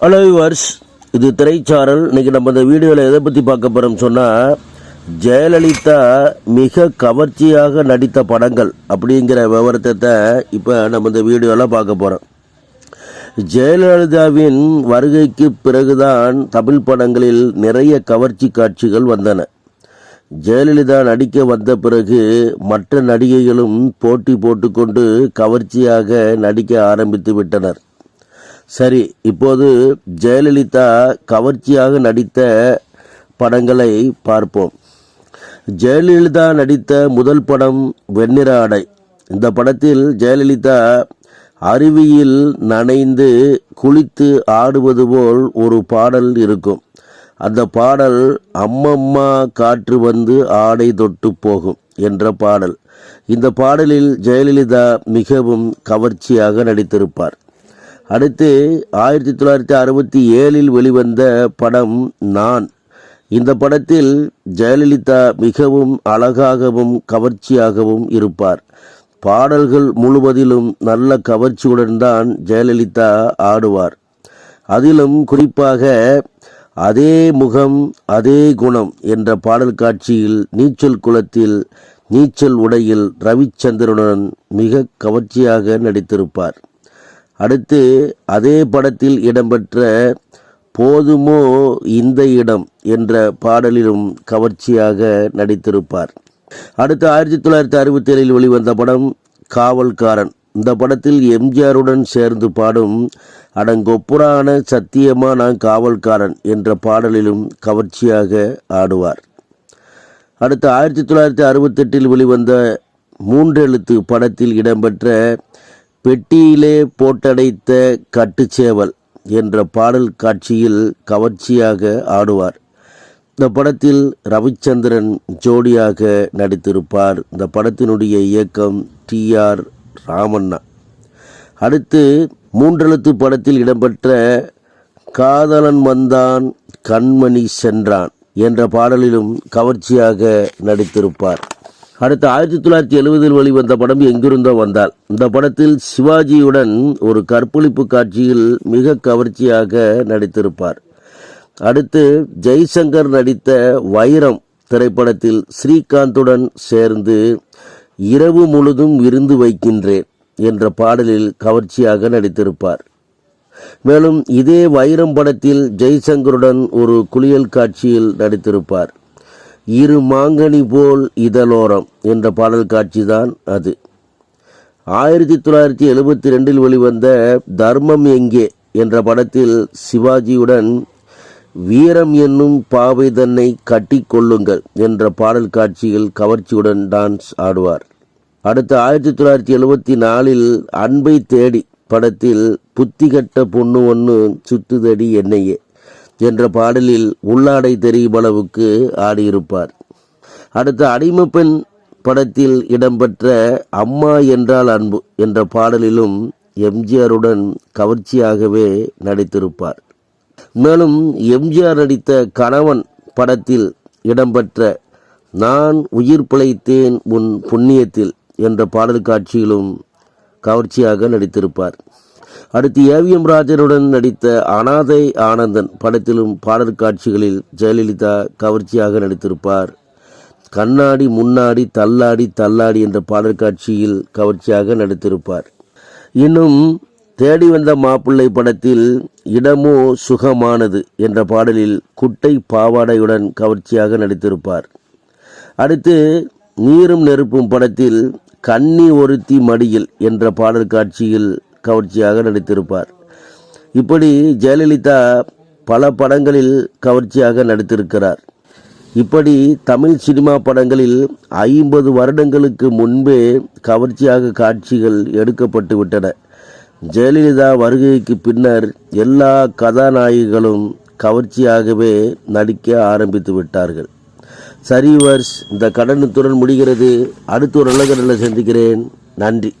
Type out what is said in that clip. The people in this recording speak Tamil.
ஹலோ விவர்ஸ் இது திரைச்சாரல். இன்னைக்கு நம்ம இந்த வீடியோவில் எதை பற்றி பார்க்க போகிறோம் சொன்னால் ஜெயலலிதா மிக கவர்ச்சியாக நடித்த படங்கள் அப்படிங்கிற விவரத்தை இப்போ நம்ம இந்த வீடியோவில் பார்க்க போகிறோம் ஜெயலலிதாவின் வருகைக்கு பிறகுதான் தமிழ் படங்களில் நிறைய கவர்ச்சி காட்சிகள் வந்தன. ஜெயலலிதா நடிக்க வந்த பிறகு மற்ற நடிகைகளும் போட்டி போட்டுக்கொண்டு கவர்ச்சியாக நடிக்க ஆரம்பித்து விட்டனர். சரி இப்போது ஜெயலலிதா கவர்ச்சியாக நடித்த படங்களை பார்ப்போம். ஜெயலலிதா நடித்த முதல் படம் வெண்ணிற ஆடை. இந்த படத்தில் ஜெயலலிதா அருவியில் நனைந்து குளித்து ஆடுவது போல் ஒரு பாடல் இருக்கும். அந்த பாடல் அம்மம்மா காற்று வந்து ஆடை தொட்டு போகும் என்ற பாடல். இந்த பாடலில் ஜெயலலிதா மிகவும் கவர்ச்சியாக நடித்திருப்பார். அடுத்து ஆயிரத்தி தொள்ளாயிரத்தி அறுபத்தி ஏழில் வெளிவந்த படம் நான். இந்த படத்தில் ஜெயலலிதா மிகவும் அழகாகவும் கவர்ச்சியாகவும் இருப்பார். பாடல்கள் முழுவதிலும் நல்ல கவர்ச்சியுடன் தான் ஜெயலலிதா ஆடுவார். அதிலும் குறிப்பாக அதே முகம் அதே குணம் என்ற பாடல் காட்சியில் நீச்சல் குளத்தில் நீச்சல் உடையில் ரவிச்சந்திரனுடன் மிக கவர்ச்சியாக நடித்திருப்பார். அடுத்து அதே படத்தில் இடம்பெற்ற போதுமோ இந்த இடம் என்ற பாடலிலும் கவர்ச்சியாக நடித்திருப்பார். அடுத்து ஆயிரத்தி தொள்ளாயிரத்தி அறுபத்தி ஏழில் வெளிவந்த படம் காவல்காரன். இந்த படத்தில் எம்ஜிஆருடன் சேர்ந்து பாடும் அடங்கொப்புரான சத்தியமா நான் காவல்காரன் என்ற பாடலிலும் கவர்ச்சியாக ஆடுவார். அடுத்து ஆயிரத்தி தொள்ளாயிரத்தி அறுபத்தெட்டில் வெளிவந்த மூன்றெழுத்து படத்தில் இடம்பெற்ற பெட்டியிலே போட்டடைத்த கட்டுச்சேவல் என்ற பாடல் காட்சியில் கவர்ச்சியாக ஆடுவார். இந்த படத்தில் ரவிச்சந்திரன் ஜோடியாக நடித்திருப்பார். இந்த படத்தினுடைய இயக்கம் டி ஆர் ராமண்ணா. அடுத்து மூன்றெழுத்து படத்தில் இடம்பெற்ற காதலன் வந்தான் கண்மணி சென்றான் என்ற பாடலிலும் கவர்ச்சியாக நடித்திருப்பார். அடுத்து ஆயிரத்தி தொள்ளாயிரத்தி எழுபதில் வெளிவந்த படம் எங்கிருந்தோ வந்தால். இந்த படத்தில் சிவாஜியுடன் ஒரு கற்பழிப்பு காட்சியில் மிக கவர்ச்சியாக நடித்திருப்பார். அடுத்து ஜெய்சங்கர் நடித்த வைரம் திரைப்படத்தில் ஸ்ரீகாந்துடன் சேர்ந்து இரவு முழுதும் விருந்து வைக்கின்றேன் என்ற பாடலில் கவர்ச்சியாக நடித்திருப்பார். மேலும் இதே வைரம் படத்தில் ஜெய்சங்கருடன் ஒரு குளியல் காட்சியில் நடித்திருப்பார். இரு மாங்கனி போல் இதழோரம் என்ற பாடல் காட்சிதான் அது. ஆயிரத்தி தொள்ளாயிரத்தி எழுபத்தி ரெண்டில் வெளிவந்த தர்மம் எங்கே என்ற படத்தில் சிவாஜியுடன் வீரம் என்னும் பாவை தன்னை கட்டி கொள்ளுங்கள் என்ற பாடல் காட்சியில் கவர்ச்சியுடன் டான்ஸ் ஆடுவார். அடுத்து ஆயிரத்தி தொள்ளாயிரத்தி எழுபத்தி நாலில் அன்பை தேடி படத்தில் புத்திகட்ட பொண்ணு ஒன்று சுத்துதடி என்னையே. என்ற பாடலில் உள்ளாடை தெரியும் அளவுக்கு ஆடியிருப்பார். அடுத்த அடிமப்பெண் படத்தில் இடம்பெற்ற அம்மா என்றால் அன்பு என்ற பாடலிலும் எம்ஜிஆருடன் கவர்ச்சியாகவே நடித்திருப்பார். மேலும் எம்ஜிஆர் நடித்த கணவன் படத்தில் இடம்பெற்ற நான் உயிர் பிழைத்தேன் உன் புண்ணியத்தில் என்ற பாடல் காட்சியிலும் கவர்ச்சியாக நடித்திருப்பார். அடுத்து ஏவிஎம் ராஜனுடன் நடித்த அனாதை ஆனந்தன் படத்திலும் பாடல் காட்சிகளில் ஜெயலலிதா கவர்ச்சியாக நடித்திருப்பார். கண்ணாடி முன்னாடி தள்ளாடி தள்ளாடி என்ற பாடல் காட்சியில் கவர்ச்சியாக நடித்திருப்பார். இன்னும் தேடி வந்த மாப்பிள்ளை படத்தில் இடமோ சுகமானது என்ற பாடலில் குட்டை பாவாடையுடன் கவர்ச்சியாக நடித்திருப்பார். அடுத்து நீரும் நெருப்பும் படத்தில் கன்னி ஒருத்தி மடியில் என்ற பாடல் காட்சியில் கவர்ச்சியாக நடித்திருப்பார். இப்படி ஜெயலலிதா பல படங்களில் கவர்ச்சியாக நடித்திருக்கிறார். இப்படி தமிழ் சினிமா படங்களில் ஐம்பது வருடங்களுக்கு முன்பே கவர்ச்சியாக காட்சிகள் எடுக்கப்பட்டு விட்டன. ஜெயலலிதா வருகைக்கு பின்னர் எல்லா கதாநாயகிகளும் கவர்ச்சியாகவே நடிக்க ஆரம்பித்து விட்டார்கள். சரி வர்ஸ் இந்த கடனுத்துடன் முடிகிறது. அடுத்த ஒரு நல்ல கடனில் சந்திக்கிறேன். நன்றி.